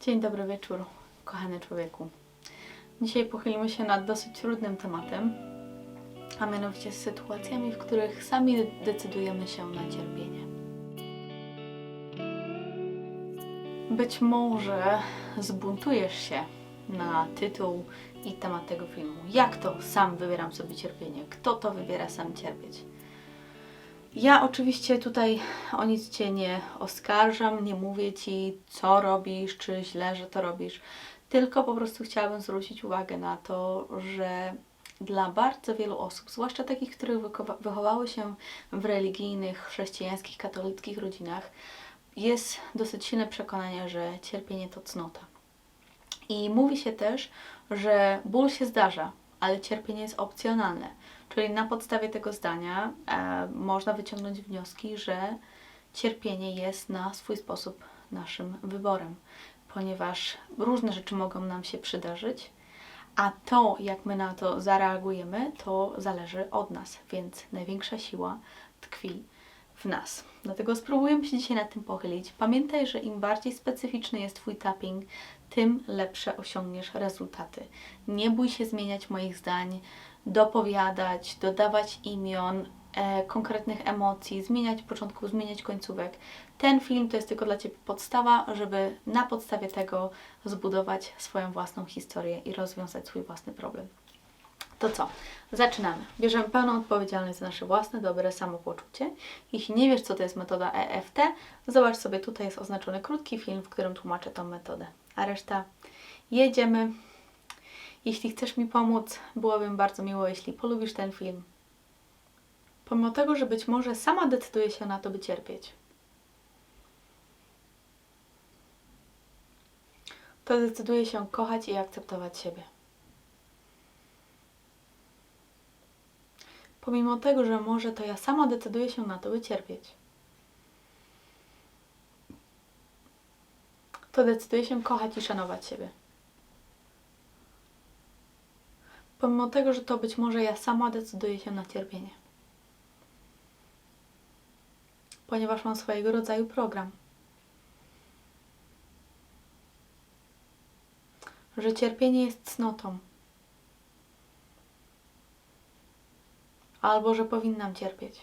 Dzień dobry wieczór, kochany człowieku. Dzisiaj pochylimy się nad dosyć trudnym tematem, a mianowicie sytuacjami, w których sami decydujemy się na cierpienie. Być może zbuntujesz się na tytuł i temat tego filmu. Jak to sam wybieram sobie cierpienie? Kto to wybiera sam cierpieć? Ja oczywiście tutaj o nic Cię nie oskarżam, nie mówię Ci, co robisz, czy źle, że to robisz, tylko po prostu chciałabym zwrócić uwagę na to, że dla bardzo wielu osób, zwłaszcza takich, które wychowa- wychowały się w religijnych, chrześcijańskich, katolickich rodzinach, jest dosyć silne przekonanie, że cierpienie to cnota. I mówi się też, że ból się zdarza, ale cierpienie jest opcjonalne. Czyli na podstawie tego zdania e, można wyciągnąć wnioski, że cierpienie jest na swój sposób naszym wyborem, ponieważ różne rzeczy mogą nam się przydarzyć, a to, jak my na to zareagujemy, to zależy od nas, więc największa siła tkwi w nas. Dlatego spróbujemy się dzisiaj nad tym pochylić. Pamiętaj, że im bardziej specyficzny jest Twój tapping, tym lepsze osiągniesz rezultaty. Nie bój się zmieniać moich zdań, dopowiadać, dodawać imion, e, konkretnych emocji, zmieniać początków, zmieniać końcówek. Ten film to jest tylko dla Ciebie podstawa, żeby na podstawie tego zbudować swoją własną historię i rozwiązać swój własny problem. To co? Zaczynamy. Bierzemy pełną odpowiedzialność za nasze własne dobre samopoczucie. Jeśli nie wiesz, co to jest metoda EFT, zobacz sobie, tutaj jest oznaczony krótki film, w którym tłumaczę tą metodę. A reszta jedziemy. Jeśli chcesz mi pomóc, byłoby mi bardzo miło, jeśli polubisz ten film. Pomimo tego, że być może sama decyduję się na to, by cierpieć, to decyduję się kochać i akceptować siebie. Pomimo tego, że może to ja sama decyduję się na to, by cierpieć, to decyduję się kochać i szanować siebie. Pomimo tego, że to być może ja sama decyduję się na cierpienie. Ponieważ mam swojego rodzaju program. Że cierpienie jest cnotą. Albo że powinnam cierpieć.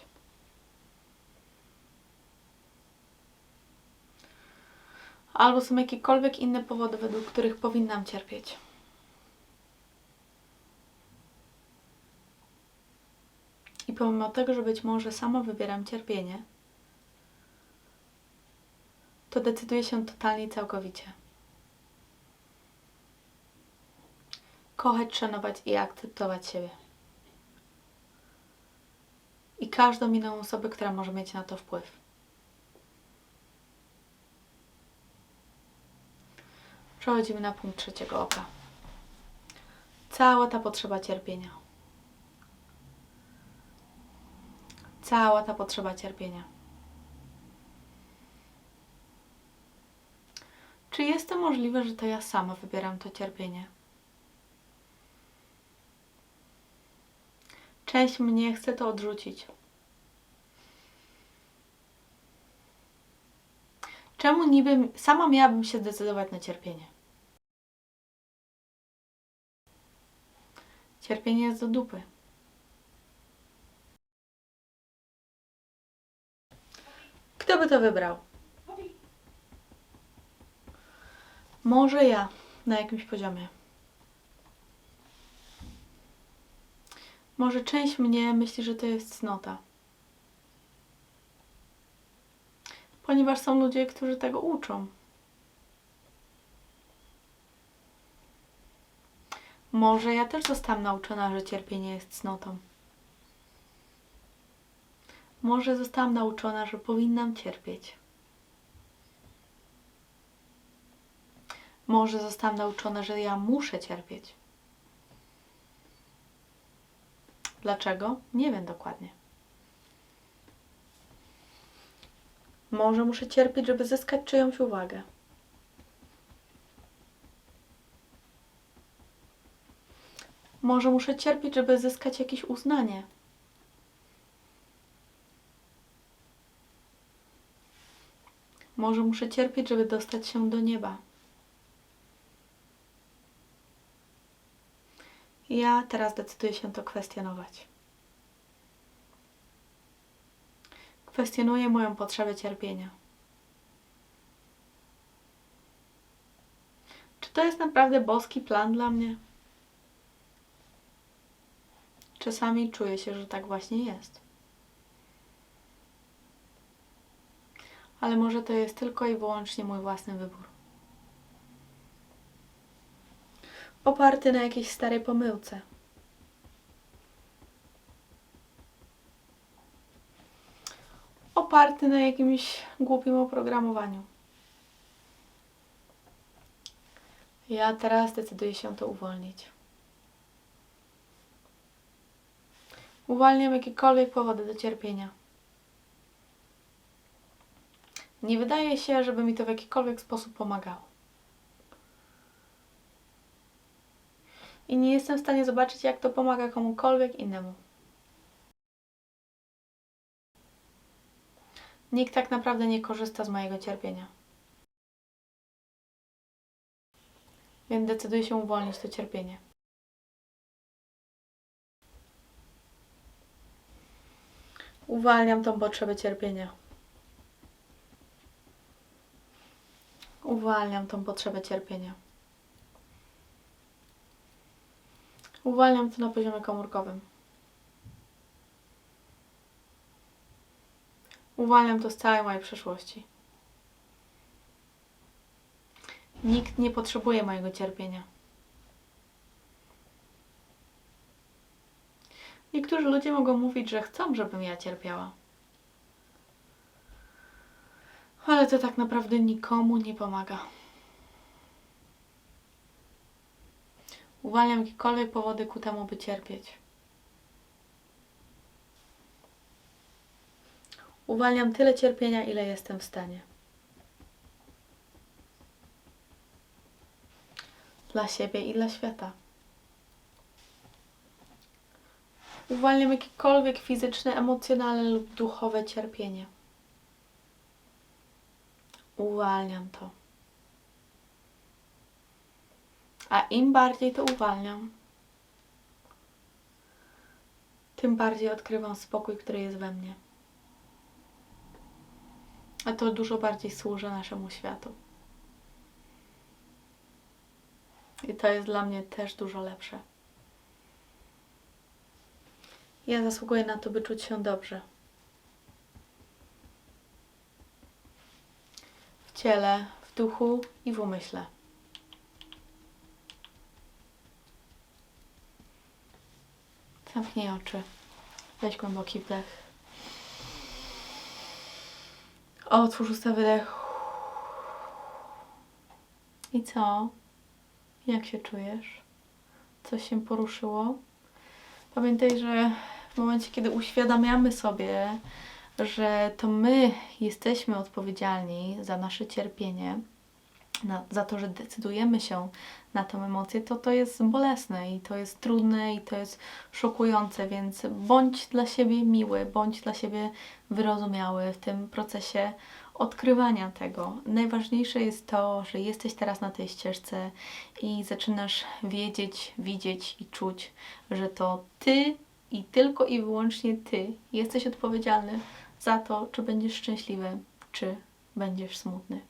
Albo są jakiekolwiek inne powody, według których powinnam cierpieć. I pomimo tego, że być może sama wybieram cierpienie, to decyduję się totalnie i całkowicie. Kochać, szanować i akceptować siebie. I każdą inną osobę, która może mieć na to wpływ. Przechodzimy na punkt trzeciego oka. Cała ta potrzeba cierpienia. Cała ta potrzeba cierpienia. Czy jest to możliwe, że to ja sama wybieram to cierpienie? Część mnie chce to odrzucić. Czemu niby sama miałabym się zdecydować na cierpienie? Cierpienie jest do dupy. Kto by to wybrał? Może ja na jakimś poziomie. Może część mnie myśli, że to jest cnota. Ponieważ są ludzie, którzy tego uczą. Może ja też zostałam nauczona, że cierpienie jest cnotą. Może zostałam nauczona, że powinnam cierpieć. Może zostałam nauczona, że ja muszę cierpieć. Dlaczego? Nie wiem dokładnie. Może muszę cierpieć, żeby zyskać czyjąś uwagę. Może muszę cierpieć, żeby zyskać jakieś uznanie. Może muszę cierpieć, żeby dostać się do nieba. Ja teraz decyduję się to kwestionować. Kwestionuję moją potrzebę cierpienia. Czy to jest naprawdę boski plan dla mnie? Czasami czuję się, że tak właśnie jest. Ale może to jest tylko i wyłącznie mój własny wybór. Oparty na jakiejś starej pomyłce. Oparty na jakimś głupim oprogramowaniu. Ja teraz decyduję się to uwolnić. Uwalniam jakiekolwiek powody do cierpienia. Nie wydaje się, żeby mi to w jakikolwiek sposób pomagało. I nie jestem w stanie zobaczyć, jak to pomaga komukolwiek innemu. Nikt tak naprawdę nie korzysta z mojego cierpienia. Więc decyduję się uwolnić to cierpienie. Uwalniam tą potrzebę cierpienia. Uwalniam tą potrzebę cierpienia. Uwalniam to na poziomie komórkowym. Uwalniam to z całej mojej przeszłości. Nikt nie potrzebuje mojego cierpienia. Niektórzy ludzie mogą mówić, że chcą, żebym ja cierpiała. Ale to tak naprawdę nikomu nie pomaga. Uwalniam jakiekolwiek powody ku temu, by cierpieć. Uwalniam tyle cierpienia, ile jestem w stanie. Dla siebie i dla świata. Uwalniam jakiekolwiek fizyczne, emocjonalne lub duchowe cierpienie. Uwalniam to. A im bardziej to uwalniam, tym bardziej odkrywam spokój, który jest we mnie. A to dużo bardziej służy naszemu światu. I to jest dla mnie też dużo lepsze. Ja zasługuję na to, by czuć się dobrze. W ciele, w duchu i w umyśle. Zamknij oczy. Weź głęboki wdech. Otwórz usta wydech. I co? Jak się czujesz? Coś się poruszyło? Pamiętaj, że w momencie, kiedy uświadamiamy sobie, że to my jesteśmy odpowiedzialni za nasze cierpienie, na, za to, że decydujemy się na tą emocję, to to jest bolesne i to jest trudne i to jest szokujące, więc bądź dla siebie miły, bądź dla siebie wyrozumiały w tym procesie odkrywania tego. Najważniejsze jest to, że jesteś teraz na tej ścieżce i zaczynasz wiedzieć, widzieć i czuć, że to ty i tylko i wyłącznie ty jesteś odpowiedzialny za to, czy będziesz szczęśliwy, czy będziesz smutny.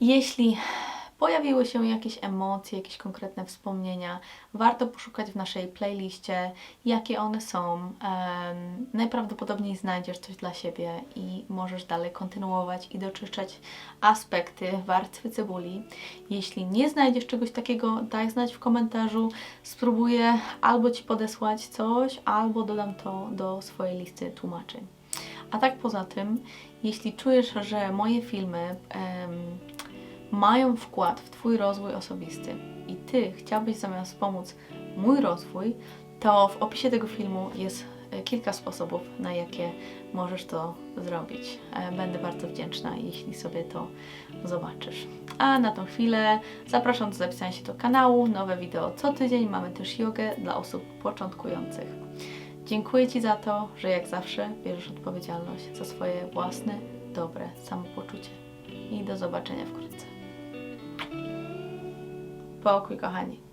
Jeśli pojawiły się jakieś emocje, jakieś konkretne wspomnienia, warto poszukać w naszej playliście, jakie one są. Um, najprawdopodobniej znajdziesz coś dla siebie i możesz dalej kontynuować i doczyszczać aspekty warstwy cebuli. Jeśli nie znajdziesz czegoś takiego, daj znać w komentarzu. Spróbuję albo Ci podesłać coś, albo dodam to do swojej listy tłumaczeń. A tak poza tym, jeśli czujesz, że moje filmy um, mają wkład w Twój rozwój osobisty i Ty chciałbyś zamiast pomóc mój rozwój, to w opisie tego filmu jest e, kilka sposobów, na jakie możesz to zrobić. E, będę bardzo wdzięczna, jeśli sobie to zobaczysz. A na tą chwilę zapraszam do zapisania się do kanału. Nowe wideo co tydzień. Mamy też jogę dla osób początkujących. Dziękuję Ci za to, że jak zawsze bierzesz odpowiedzialność za swoje własne, dobre samopoczucie. I do zobaczenia wkrótce. 包括一个行业。